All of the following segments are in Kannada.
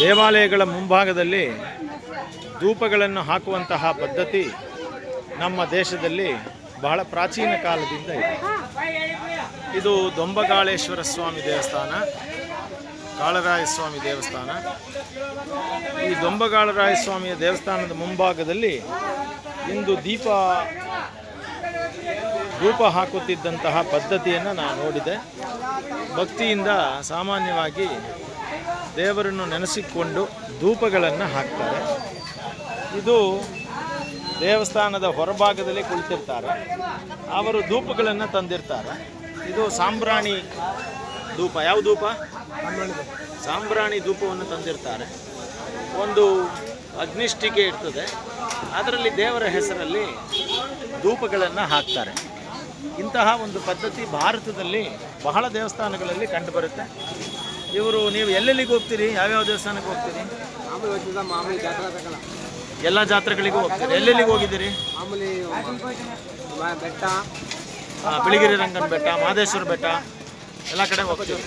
ದೇವಾಲಯಗಳ ಮುಂಭಾಗದಲ್ಲಿ ಧೂಪಗಳನ್ನು ಹಾಕುವಂತಹ ಪದ್ಧತಿ ನಮ್ಮ ದೇಶದಲ್ಲಿ ಬಹಳ ಪ್ರಾಚೀನ ಕಾಲದಿಂದ ಇದೆ. ಇದು ದೊಂಬಗಾಳೇಶ್ವರ ಸ್ವಾಮಿ ದೇವಸ್ಥಾನ, ಕಾಳರಾಯ ಸ್ವಾಮಿ ದೇವಸ್ಥಾನ. ಈ ದೊಂಬಗಾಳರಾಯ ಸ್ವಾಮಿಯ ದೇವಸ್ಥಾನದ ಮುಂಭಾಗದಲ್ಲಿ ಇಂದು ದೀಪ ಧೂಪ ಹಾಕುತ್ತಿದ್ದಂತಹ ಪದ್ಧತಿಯನ್ನು ನಾನು ನೋಡಿದೆ. ಭಕ್ತಿಯಿಂದ ಸಾಮಾನ್ಯವಾಗಿ ದೇವರನ್ನು ನೆನೆಸಿಕೊಂಡು ಧೂಪಗಳನ್ನು ಹಾಕ್ತಾರೆ. ಇದು ದೇವಸ್ಥಾನದ ಹೊರಭಾಗದಲ್ಲಿ ಕುಳಿತಿರ್ತಾರೆ. ಅವರು ಧೂಪಗಳನ್ನು ತಂದಿರ್ತಾರೆ. ಇದು ಸಾಂಬ್ರಾಣಿ ಧೂಪ. ಯಾವ ಧೂಪ? ಸಾಂಬ್ರಾಣಿ ಧೂಪವನ್ನು ತಂದಿರ್ತಾರೆ. ಒಂದು ಅಗ್ನಿಷ್ಟಿಕೆ ಇರ್ತದೆ. ಅದರಲ್ಲಿ ದೇವರ ಹೆಸರಲ್ಲಿ ಧೂಪಗಳನ್ನು ಹಾಕ್ತಾರೆ. ಇಂತಹ ಒಂದು ಪದ್ಧತಿ ಭಾರತದಲ್ಲಿ ಬಹಳ ದೇವಸ್ಥಾನಗಳಲ್ಲಿ ಕಂಡುಬರುತ್ತೆ. ಇವರು ನೀವು ಎಲ್ಲೆಲ್ಲಿಗೆ ಹೋಗ್ತೀರಿ? ಯಾವ್ಯಾವ ದೇವಸ್ಥಾನಕ್ಕೆ ಹೋಗ್ತೀರಿ? ಮಾಮೂಲಿ ಹೋಗ್ತಿದ್ದ ಮಾಮೂಲಿ ಜಾತ್ರೆ ಎಲ್ಲ ಜಾತ್ರೆಗಳಿಗೂ ಹೋಗ್ತೀರಿ. ಎಲ್ಲೆಲ್ಲಿಗೆ ಹೋಗಿದ್ದೀರಿ? ಮಾಮೂಲಿ ಮ- ಬೆಟ್ಟ. ಆ, ಬಿಳಿಗಿರಿ ರಂಗನ ಬೆಟ್ಟ ಮಹದೇಶ್ವರ ಬೆಟ್ಟ ಎಲ್ಲ ಕಡೆ ಹೋಗ್ತೀವಿ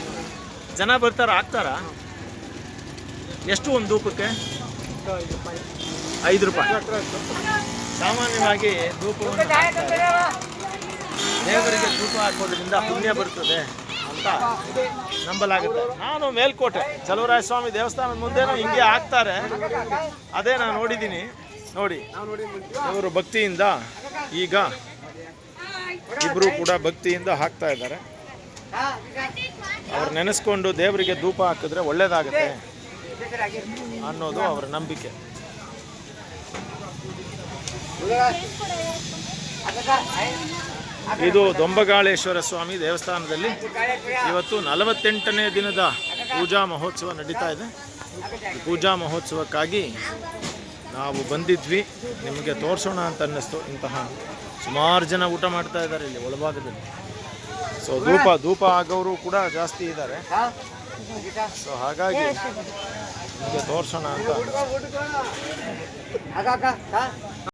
ಜನ ಬರ್ತಾರ? ಆಗ್ತಾರ? ಎಷ್ಟು ಒಂದು ಧೂಪಕ್ಕೆ ಐದು ರೂಪಾಯಿ. ಸಾಮಾನ್ಯವಾಗಿ ಧೂಪವನ್ನು ಹಾಕ್ತಾರೆ. ದೇವರಿಗೆ ಧೂಪ ಹಾಕೋದ್ರಿಂದ ಪುಣ್ಯ ಬರ್ತದೆ. ಅಂತ ನಂಬಲಾಗುತ್ತೆ. ನಾನು ಮೇಲ್ಕೋಟೆ ಚಲುವರಾಯ ಸ್ವಾಮಿ ದೇವಸ್ಥಾನದ ಮುಂದೆನೂ ಹಿಂಗೆ ಹಾಕ್ತಾರೆ. ಅದೇ ನಾನು ನೋಡಿದ್ದೀನಿ. ನೋಡಿ ಅವರು ಭಕ್ತಿಯಿಂದ ಈಗ ಇಬ್ಬರು ಕೂಡ ಭಕ್ತಿಯಿಂದ ಹಾಕ್ತಾ ಇದ್ದಾರೆ. ಅವ್ರು ನೆನೆಸ್ಕೊಂಡು ದೇವರಿಗೆ ಧೂಪ ಹಾಕಿದ್ರೆ ಒಳ್ಳೇದಾಗುತ್ತೆ ಅನ್ನೋದು ಅವರ ನಂಬಿಕೆ. ಇದು ದೊಂಬಗಾಳೇಶ್ವರ ಸ್ವಾಮಿ ದೇವಸ್ಥಾನದಲ್ಲಿ ಇವತ್ತು ನಲವತ್ತೆಂಟನೇ ದಿನದ ಪೂಜಾ ಮಹೋತ್ಸವ ನಡೀತಾ ಇದೆ. ಪೂಜಾ ಮಹೋತ್ಸವಕ್ಕಾಗಿ ನಾವು ಬಂದಿದ್ವಿ. ನಿಮಗೆ ತೋರಿಸೋಣ ಅಂತ ಅನ್ನಿಸ್ತು. ಇಂತಹ ಸುಮಾರು ಜನ ಊಟ ಮಾಡ್ತಾ ಇದ್ದಾರೆ ಇಲ್ಲಿ ಒಳಭಾಗದಲ್ಲಿ. ಸೊ ಧೂಪ ಧೂಪ ಆಗೋರು ಕೂಡ ಜಾಸ್ತಿ ಇದ್ದಾರೆ. ಸೊ ಹಾಗಾಗಿ ನಿಮಗೆ ತೋರಿಸೋಣ ಅಂತ